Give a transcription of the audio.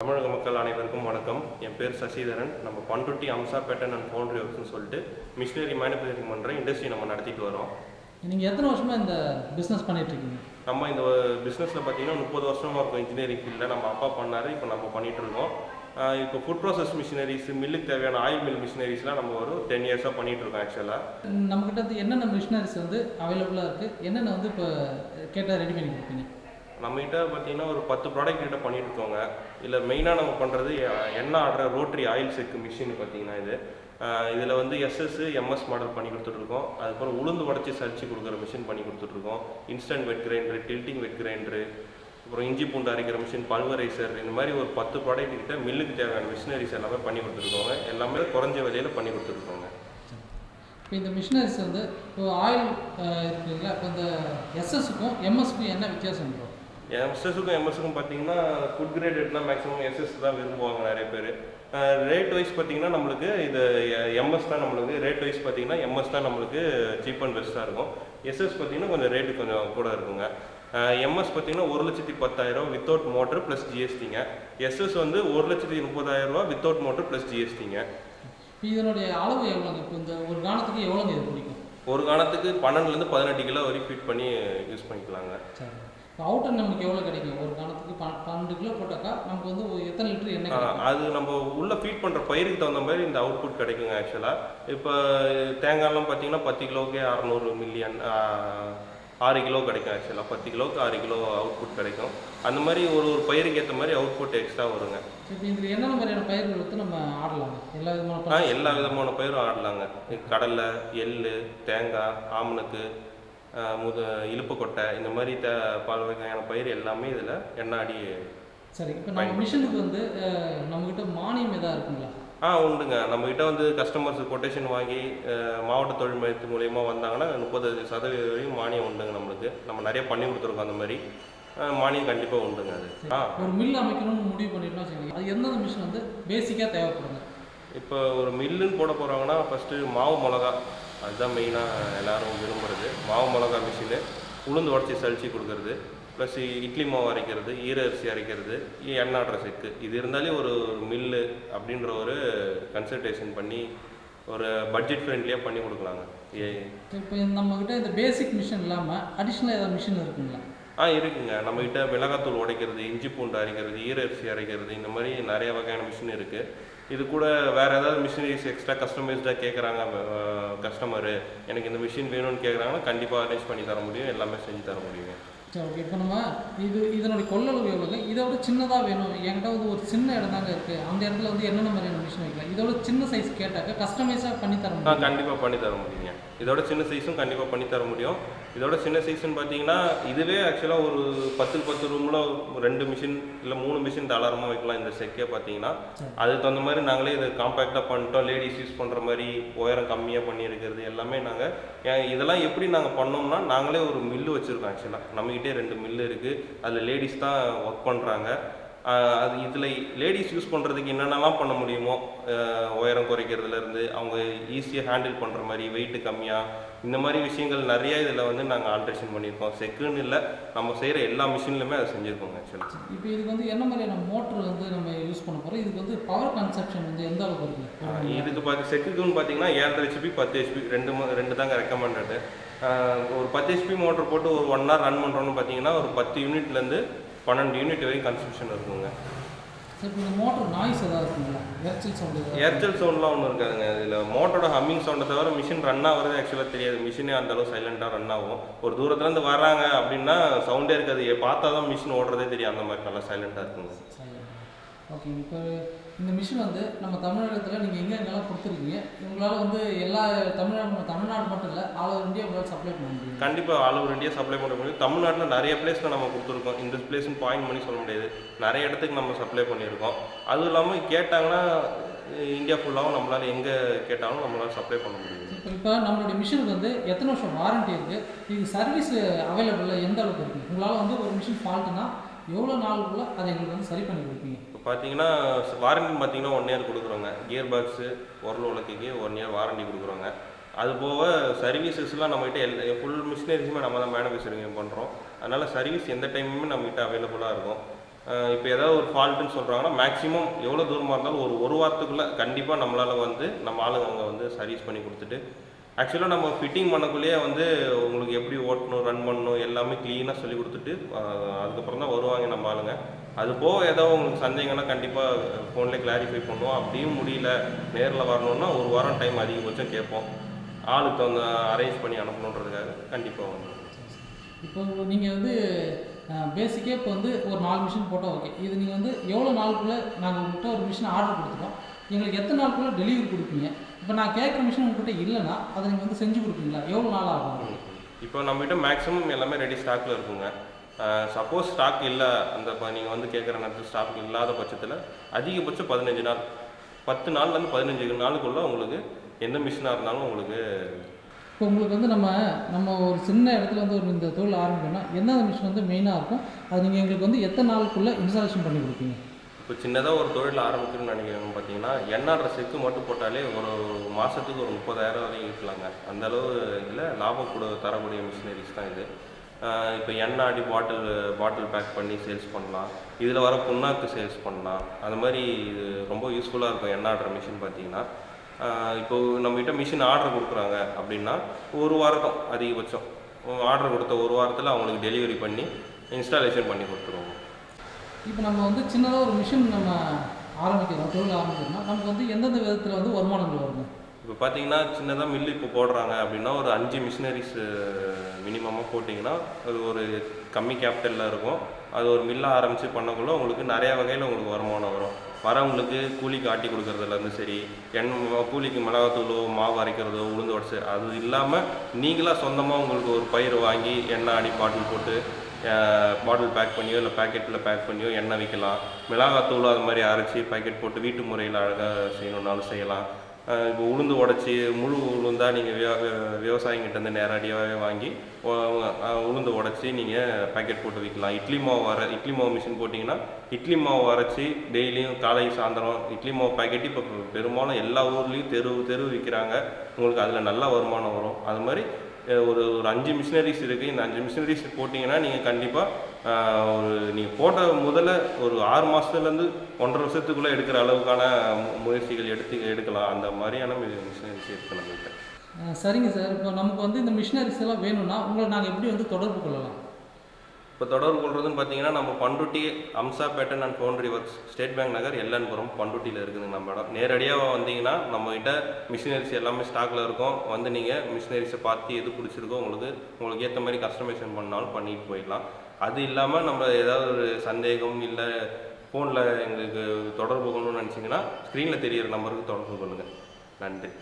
தமிழக மக்கள் அனைவருக்கும் வணக்கம். என் பேர் சசிதரன். நம்ம Panruti Amsa pattern and foundry ஒர்க்ஸ்னு சொல்லிட்டு மிஷினரி மேனுஃபேக்சரிங் பண்ணுற இண்டஸ்ட்ரி நம்ம நடத்திட்டு வரோம். நீங்கள் எத்தனை வருஷமாக இந்த பிஸ்னஸ் பண்ணிகிட்ருக்கீங்க நம்ம இந்த பிஸ்னஸில் பார்த்தீங்கன்னா முப்பது வருஷமாக இருக்கும் இன்ஜினியரிங் ஃபீல்டில் நம்ம அப்பா பண்ணார் இப்போ நம்ம பண்ணிட்டு இருக்கோம். ஆஹ் இப்போ ஃபுட் ப்ராசஸ் மிஷினரிஸ் மில்லுக்கு தேவையான ஆயில் மில் மிஷினரிஸ்லாம் நம்ம ஒரு டென் இயர்ஸாக பண்ணிட்டு இருக்கோம் ஆக்சுவலாக நம்மக்கிட்ட என்னென்ன மிஷினரிஸ் வந்து அவைலபிளாக இருக்குது என்னென்ன வந்து இப்போ கேட்டால் ரெடி பண்ணி கொடுப்பீங்க? நம்மகிட்ட பார்த்தீங்கன்னா ஒரு பத்து ப்ராடக்ட் கிட்ட பண்ணிட்டு இருக்கோங்க இல்லை மெயினாக நம்ம பண்ணுறது எண்ணெய் ஆடுற ரோட்டரி ஆயில் செக்கு மிஷின் பார்த்தீங்கன்னா இது. இதில் வந்து எஸ்எஸ் எம்எஸ் மாடல் பண்ணி கொடுத்துட்ருக்கோம். அதுக்கப்புறம் உளுந்து உடச்சி சரிச்சு கொடுக்குற மிஷின் பண்ணி கொடுத்துட்ருக்கோம். Instant wet grinder tilting wet grinder அப்புறம் இஞ்சி பூண்டு அரைக்கிற மிஷின் பல்வரைசர் இந்த மாதிரி ஒரு பத்து ப்ராடக்ட் கிட்ட மில்லுக்கு தேவையான மிஷினரிஸ் எல்லாமே பண்ணி கொடுத்துருக்கோங்க எல்லாமே குறைஞ்ச விலையில் பண்ணி கொடுத்துருக்கோங்க இப்போ இந்த மிஷினரிஸ் வந்து இப்போ ஆயில் இருக்குங்களா இப்போ இந்த எஸ்எஸ்க்கும் எம்எஸ்க்கும் என்ன வித்தியாசம் இருக்கும் எஸ்எஸ்ஸுக்கும் எம்எஸ்ஸுக்கும் பார்த்தீங்கன்னா ஃபுட் கிரேடட்னா மேக்ஸிமம் எஸ்எஸ் தான் விரும்புவாங்க நிறைய பேர். ரேட் வைஸ் பார்த்தீங்கன்னா நம்மளுக்கு இது எம்எஸ் தான் நம்மளுக்கு. ரேட் வைஸ் பார்த்தீங்கன்னா எம்எஸ் தான் நம்மளுக்கு சீப் அண்ட் பெஸ்ட்டாக இருக்கும். எஸ்எஸ் பார்த்தீங்கன்னா கொஞ்சம் ரேட்டு கொஞ்சம் கூட இருக்குங்க. எம்எஸ் பார்த்தீங்கன்னா ஒரு லட்சத்தி பத்தாயிரம் வித்தவுட் மோட்டர் ப்ளஸ் ஜிஎஸ்டிங்க எஸ்எஸ் வந்து ஒரு லட்சத்தி முப்பதாயிரம் ரூபா வித்தவுட் மோட்டர் ப்ளஸ் ஜிஎஸ்டிங்க இதனுடைய அளவு எவ்வளோங்க இப்போ இந்த ஒரு காலத்துக்கு எவ்வளோங்க இது பிடிக்கும்? ஒரு காலத்துக்கு பன்னெண்டுலேருந்து பதினெட்டு கிலோ வரைக்கும் ஃபிட் பண்ணி யூஸ் பண்ணிக்கலாங்க. அவுட்டர் நமக்கு எவ்வளோ கிடைக்கும்? ஒரு காலத்துக்கு பன் பன்னெண்டு கிலோ போட்டாக்கா நமக்கு வந்து எத்தனை லிட்டர் கிடைக்கும்? அது நம்ம உள்ள ஃபீட் பண்ணுற பயிருக்கு தகுந்த மாதிரி இந்த அவுட்புட் கிடைக்குங்க ஆக்சுவலாக இப்போ தேங்காய்லாம் பார்த்தீங்கன்னா பத்து கிலோவுக்கே அறநூறு மில்லியன் ஆறு கிலோ கிடைக்கும் ஆக்சுவலாக பத்து கிலோவுக்கு ஆறு கிலோ அவுட்புட் கிடைக்கும். அந்த மாதிரி ஒரு ஒரு பயிருக்கு ஏற்ற மாதிரி அவுட்புட் எக்ஸ்ட்ரா வருங்க. இப்போ இதில் என்னென்ன மாதிரியான பயிர்கள் வந்து நம்ம ஆடலாங்க? எல்லா விதமான ஆ எல்லா விதமான பயிரும் ஆடலாங்க. கடலை எள்ளு தேங்காய் ஆமணக்கு முத இலுப்பு கொட்டை இந்த மாதிரி த பல வகையான பயிர் எல்லாமே இதில் எண்ணாடி சரி இப்போ நம்ம மிஷினுக்கு வந்து நம்மக்கிட்ட மானியம் எதாவது இருக்குங்களா? ஆ உண்டுங்க. நம்மகிட்ட வந்து கஸ்டமர்ஸ் கொட்டேஷன் வாங்கி மாவட்ட தொழில் மையத்து மூலயமா வந்தாங்கன்னா முப்பது சதவீதம் வரையும் மானியம் உண்டுங்க நம்மளுக்கு. நம்ம நிறைய பண்ணி கொடுத்துருக்கோம் அந்த மாதிரி. மானியம் கண்டிப்பாக உண்டுங்க அது. ஆ. ஒரு மில் அமைக்கணும்னு முடிவு பண்ணிட்டோம்னு வச்சுக்கோங்க அது எந்தெந்த மிஷின் வந்து பேசிக்காக தேவைப்படுங்க? இப்போ ஒரு மில்லுன்னு போட போகிறாங்கன்னா ஃபஸ்ட்டு மாவு மிளகா. அதுதான் மெயினாக எல்லோரும் விரும்புகிறது மாவு மிளகா மிஷினு உளுந்து உடச்சி சளிச்சு கொடுக்கறது. ப்ளஸ் இட்லி மாவு அரைக்கிறது ஈர அரிசி அரைக்கிறது எண்ணாடுற செக்கு. இது இருந்தாலே ஒரு மில்லு அப்படின்ற ஒரு கன்சல்டேஷன் பண்ணி ஒரு பட்ஜெட் ஃப்ரெண்ட்லியாக பண்ணி கொடுக்கலாங்க. ஏ இப்போ நம்மக்கிட்ட இந்த பேசிக் மிஷின் இல்லாமல் அடிஷ்னல் ஏதாவது மிஷின் இருக்குங்களா? ஆ இருக்குங்க. நம்மகிட்ட மிளகாத்தூள் உடைக்கிறது இஞ்சி பூண்டு அரைக்கிறது ஈரரிசி அரைக்கிறது இந்த மாதிரி நிறைய வகையான மிஷின் இருக்குது இது கூட வேறு ஏதாவது மிஷினரிஸ் எக்ஸ்ட்ரா கஸ்டமைஸ்டாக கேட்குறாங்க கஸ்டமரு எனக்கு இந்த மிஷின் வேணும்னு கேட்குறாங்கன்னா கண்டிப்பாக அரேஞ்ச் பண்ணி தர முடியும். எல்லாமே செஞ்சு தர முடியுங்க. சரி ஓகே இப்போ நம்ம இது இதனுடைய கொள்ளளவு எவ்வளோங்க இதை விட சின்னதாக வேணும். என்கிட்ட வந்து ஒரு சின்ன இடம் தாங்க இருக்குது அந்த இடத்துல வந்து என்னென்ன மாதிரியான மிஷின் வைக்கலாம்? இதோட சின்ன சைஸ் கேட்டாக்க கஸ்டமைஸாக பண்ணி தர முடியும். கண்டிப்பாக பண்ணி தர முடியுங்க. இதோட சின்ன சைஸும் கண்டிப்பாக பண்ணி தர முடியும். இதோட சின்ன சைஸ்னு பார்த்தீங்கன்னா இதுவே ஆக்சுவலாக ஒரு பத்துக்கு பத்து ரூமில் ரெண்டு மிஷின் இல்லை மூணு மிஷின் தாராளமாக வைக்கலாம் இந்த செக்கே பார்த்தீங்கன்னா. அதுக்கு தகுந்த மாதிரி நாங்களே இதை காம்பேக்டாக பண்ணிட்டோம். லேடிஸ் யூஸ் பண்ணுற மாதிரி உயரம் கம்மியாக பண்ணியிருக்கிறது எல்லாமே நாங்கள் இதெல்லாம் எப்படி நாங்கள் பண்ணோம்னா நாங்களே ஒரு மில்லு வச்சுருக்கோம் ஆக்சுவலாக நம்மகிட்டே ரெண்டு மில்லு இருக்குது அதில் லேடிஸ் தான் ஒர்க் பண்ணுறாங்க அது இதில் லேடிஸ் யூஸ் பண்ணுறதுக்கு என்னென்னலாம் பண்ண முடியுமோ உயரம் குறைக்கிறதுலேருந்து அவங்க ஈஸியாக ஹேண்டில் பண்ணுற மாதிரி வெயிட்டு கம்மியாக இந்த மாதிரி விஷயங்கள் நிறைய இதில் வந்து நாங்கள் ஆல்ட்ரேஷன் பண்ணியிருக்கோம். செக்குன்னு இல்லை நம்ம செய்கிற எல்லா மிஷின்லையுமே அதை செஞ்சுருக்கோங்க ஆக்சுவலாக இப்போ இதுக்கு வந்து என்ன மாதிரியான மோட்ரு வந்து நம்ம யூஸ் பண்ண போகிறோம் இதுக்கு வந்து பவர் கன்சப்ஷன் வந்து எந்த அளவுக்கு இருக்குது இதுக்கு பார்த்து செக்குக்குன்னு பார்த்தீங்கன்னா ஏழரை ஹெச்பி பத்து ஹெச்பி ரெண்டு ரெண்டு தாங்க ரெக்கமெண்டடு ஒரு பத்து ஹெச்பி மோட்டர் போட்டு ஒரு ஒன் ஹவர் ரன் பண்ணுறோன்னு பார்த்தீங்கன்னா ஒரு பத்து யூனிட்லேருந்து பன்னெண்டு யூனிட் வரைக்கும் கன்சம்ஷன் இருக்குங்க. மோட்ரு நாய்ஸ் ஏதாவது இருக்குங்களா? சவுண்ட் ஏர்டெல் சவுண்ட்லாம் ஒன்றும் இருக்காதுங்க. இதில் மோட்டரோட ஹம்மிங் சவுண்டை தவிர மிஷின் ரன் ஆகுறது ஆக்சுவலாக தெரியாது. மிஷினே அந்த அளவு சைலண்ட்டாக ரன் ஆகும். ஒரு தூரத்துலேருந்து வராங்க அப்படின்னா சவுண்டே இருக்காது. பார்த்தா தான் மிஷின் ஓடுறதே தெரியும். அந்த மாதிரி நல்லா சைலண்ட்டாக இருக்குங்க. ஓகே இப்போ இந்த மிஷின் வந்து நம்ம தமிழகத்தில் நீங்கள் எங்கே எங்கெல்லாம் கொடுத்துருக்கீங்க உங்களால் வந்து எல்லா தமிழ்நாடு தமிழ்நாடு மட்டும் இல்லை ஆல் ஓவர் இந்தியா உங்களால் சப்ளை பண்ண முடியும்? கண்டிப்பாக ஆல் ஓவர் இந்தியா சப்ளை பண்ண முடியும். தமிழ்நாட்டில் நிறைய பிளேஸில் நம்ம கொடுத்துருக்கோம். இந்த பிளேஸ்னு பாயிண்ட் பண்ணி சொல்ல முடியாது. நிறைய இடத்துக்கு நம்ம சப்ளை பண்ணியிருக்கோம். அதுவும் இல்லாமல் கேட்டாங்கன்னா இந்தியா ஃபுல்லாகவும் நம்மளால் எங்கே கேட்டாலும் நம்மளால் சப்ளை பண்ண முடியும். இப்போ இப்போ நம்மளுடைய மிஷினுக்கு வந்து எத்தனை வருஷம் வாரண்டி இருக்குது இது சர்வீஸ் அவைலபிளில் எந்த அளவுக்கு இருக்குது உங்களால் வந்து ஒரு மிஷின் ஃபால்ட்டுனா எவ்வளோ நாளுக்குள்ளே அதை எங்களுக்கு வந்து சரி பண்ணி கொடுப்பீங்க? இப்போ பார்த்தீங்கன்னா வாரண்டி பார்த்தீங்கன்னா ஒன் இயர் கொடுக்குறோங்க. கியர் பாக்ஸு உரல் உலக்கைக்கு ஒன் இயர் வாரண்டி கொடுக்குறோங்க. அது போக சர்வீசஸ்லாம் நம்மகிட்ட எல் ஃபுல் மிஷினரிஸுமே நம்ம தான் மேனுஃபேக்சரிங் பண்ணுறோம் அதனால் சர்வீஸ் எந்த டைமுமே நம்மகிட்ட அவைலபிளாக இருக்கும். இப்போ ஏதாவது ஒரு ஃபால்ட்டுன்னு சொல்கிறாங்கன்னா மேக்ஸிமம் எவ்வளோ தூரமாக இருந்தாலும் ஒரு ஒரு வாரத்துக்குள்ளே கண்டிப்பாக நம்மளால் வந்து நம்ம ஆளுங்க அங்கே வந்து சர்வீஸ் பண்ணி கொடுத்துட்டு ஆக்சுவலாக நம்ம ஃபிட்டிங் பண்ணக்குள்ளேயே வந்து உங்களுக்கு எப்படி ஓட்டணும் ரன் பண்ணணும் எல்லாமே க்ளீனாக சொல்லி கொடுத்துட்டு அதுக்கப்புறம் தான் வருவாங்க நம்ம ஆளுங்க. அது போக ஏதாவது உங்களுக்கு சந்தேகம்னா கண்டிப்பாக ஃபோன்லேயே கிளாரிஃபை பண்ணுவோம். அப்படியும் முடியல. நேரில் வரணும்னா ஒரு வாரம் டைம் அதிகபட்சம் கேட்போம். ஆளுக்கு வந்து அரேஞ்ச் பண்ணி அனுப்பணுன்றதுக்காக கண்டிப்பாக வந்து. இப்போ நீங்கள் வந்து பேசிக்கே இப்போ வந்து ஒரு நாலு மிஷின் போட்டால் ஓகே இது நீங்கள் வந்து எவ்வளோ நாளுக்குள்ளே நாங்கள் உங்கள்கிட்ட ஒரு மிஷின் ஆர்டர் கொடுத்துட்டோம். எங்களுக்கு எத்தனை நாளுக்குள்ளே டெலிவரி கொடுப்பீங்க? இப்போ நான் கேட்குற மிஷின் உங்கள்கிட்ட இல்லைன்னா அதை நீங்கள் வந்து செஞ்சு கொடுப்பீங்களா? எவ்வளோ நாள் ஆகும்? இப்போ நம்மகிட்ட மேக்ஸிமம் எல்லாமே ரெடி ஸ்டாக்கில் இருக்குங்க. சப்போஸ் ஸ்டாக் இல்லை அந்த நீங்கள் வந்து கேட்குற நேரத்தில் ஸ்டாக் இல்லாத பட்சத்தில் அதிகபட்சம் பதினஞ்சு நாள் பத்து நாள்லேருந்து பதினஞ்சு நாளுக்குள்ளே உங்களுக்கு எந்த மிஷினாக இருந்தாலும் உங்களுக்கு இப்போ உங்களுக்கு வந்து நம்ம நம்ம ஒரு சின்ன இடத்துல வந்து ஒரு இந்த தொழில் ஆரம்பிக்கணும்னா எந்தெந்த மிஷின் வந்து மெயினாக இருக்கும்? அது நீங்கள் எங்களுக்கு வந்து எத்தனை நாளுக்குள்ளே இன்ஸ்டாலேஷன் பண்ணி கொடுப்பீங்க? இப்போ சின்னதாக ஒரு தொழில் ஆரம்பிக்கணும்னு நினைக்கிறவங்க பார்த்தீங்கன்னா எண்ணாடுற செக்கு மட்டும் போட்டாலே ஒரு மாதத்துக்கு ஒரு முப்பதாயிரம் வரையும் ஈட்டலாங்க அந்த அளவு இதில் லாபம் கூட தரக்கூடிய மிஷினரிஸ் தான் இது. இப்போ எண்ணெய் அடி பாட்டில் பாட்டில் பேக் பண்ணி சேல்ஸ் பண்ணலாம். இதில் வர புண்ணாக்கு சேல்ஸ் பண்ணலாம். அந்த மாதிரி இது ரொம்ப யூஸ்ஃபுல்லாக இருக்கும் எண்ணெய் ஆடுற மிஷின் பார்த்தீங்கன்னா. இப்போ நம்மகிட்ட மிஷின் ஆர்டர் கொடுக்குறாங்க அப்படின்னா ஒரு வாரம் அதிகபட்சம். ஆர்டர் கொடுத்த ஒரு வாரத்தில் அவங்களுக்கு டெலிவரி பண்ணி இன்ஸ்டாலேஷன் பண்ணி கொடுத்துருவோம். இப்போ நம்ம வந்து சின்னதாக ஒரு மிஷின் நம்ம ஆரம்பிக்கிறோம் தொழில் ஆரம்பிக்கிறோம்னா நமக்கு வந்து எந்தெந்த விதத்தில் வந்து வருமானங்கள் வருது இப்போ பார்த்தீங்கன்னா சின்னதாக மில்லு இப்போ போடுறாங்க அப்படின்னா ஒரு அஞ்சு மிஷினரிஸ் மினிமமாக போட்டிங்கன்னா அது ஒரு கம்மி கேபிட்டலில் இருக்கும். அது ஒரு மில்லாக ஆரம்பித்து பண்ணக்குள்ள உங்களுக்கு நிறையா வகையில் உங்களுக்கு வருமானம் வரும். வரவங்களுக்கு கூலிக்கு ஆட்டி கொடுக்குறதுலேருந்து சரி எண் கூலிக்கு மிளகாத்தூளோ மாவு அரைக்கிறதோ உளுந்து உடச்சு அது இல்லாமல் நீங்களாக சொந்தமாக உங்களுக்கு ஒரு பயிர் வாங்கி எண்ணெய் ஆடி பாட்டில் போட்டு பாட்டில் பேக் பண்ணியோ இல்லை பேக்கெட்டில் பேக் பண்ணியோ எண்ணெய் விற்கலாம் மிளகாத்தூளோ அது மாதிரி அரைச்சி பேக்கெட் போட்டு வீட்டு முறையில் அழகாக செய்யணுன்னாலும் செய்யலாம். இப்போ உளுந்து உடச்சி முழு உளுந்தாக நீங்கள் விவசாயிங்கிட்டேருந்து நேரடியாகவே வாங்கி உளுந்து உடச்சி நீங்கள் பேக்கெட் போட்டு விற்கலாம் இட்லி மாவு வர இட்லி மாவு மிஷின் போட்டிங்கன்னா இட்லி மாவு அரைச்சி டெய்லியும் காலை சாயந்தரம் இட்லி மாவு பேக்கெட் இப்போ பெரும்பாலும் எல்லா ஊர்லேயும் தெரு தெரு விற்கிறாங்க உங்களுக்கு அதில் நல்ல வருமானம் வரும். அது மாதிரி ஒரு ஒரு அஞ்சு மிஷினரிஸ் இருக்குது இந்த அஞ்சு மிஷினரிஸ் போட்டிங்கன்னா நீங்கள் கண்டிப்பாக ஒரு நீங்கள் போட்ட முதல்ல ஒரு ஆறு மாதத்துலேருந்து ஒன்றரை வருஷத்துக்குள்ளே எடுக்கிற அளவுக்கான முயற்சிகள் எடுத்து எடுக்கலாம். அந்த மாதிரியான மிஷினரிஸ் இருக்குது நம்மகிட்ட சரிங்க சார். இப்போ நமக்கு வந்து இந்த மிஷினரிஸ் எல்லாம் வேணும்னா உங்களை நாங்கள் எப்படி வந்து தொடர்பு கொள்ளலாம்? இப்போ தொடர்பு கொள்றதுன்னு பார்த்தீங்கன்னா நம்ம Panruti Amsa pattern and foundry works state bank Nagar Ellanpuram பண்ருட்டியில் இருக்குதுங்க நம்ம இடம். நேரடியாக வந்தீங்கன்னா நம்மகிட்ட மிஷினரிஸ் எல்லாமே ஸ்டாக்கில் இருக்கும். வந்து நீங்கள் மிஷினரிஸை பார்த்து எது பிடிச்சிருக்கோ உங்களுக்கு உங்களுக்கு ஏற்ற மாதிரி கஸ்டமைசேஷன் பண்ணாலும் பண்ணிட்டு போயிடலாம். அது இல்லாமல் நம்ம ஏதாவது ஒரு சந்தேகம் இல்லை ஃபோனில் எங்களுக்கு தொடர்பு கொள்ளணும்னு நினச்சிங்கன்னா ஸ்க்ரீனில் தெரியிற நம்பருக்கு தொடர்பு கொள்ளுங்கள் நன்றி.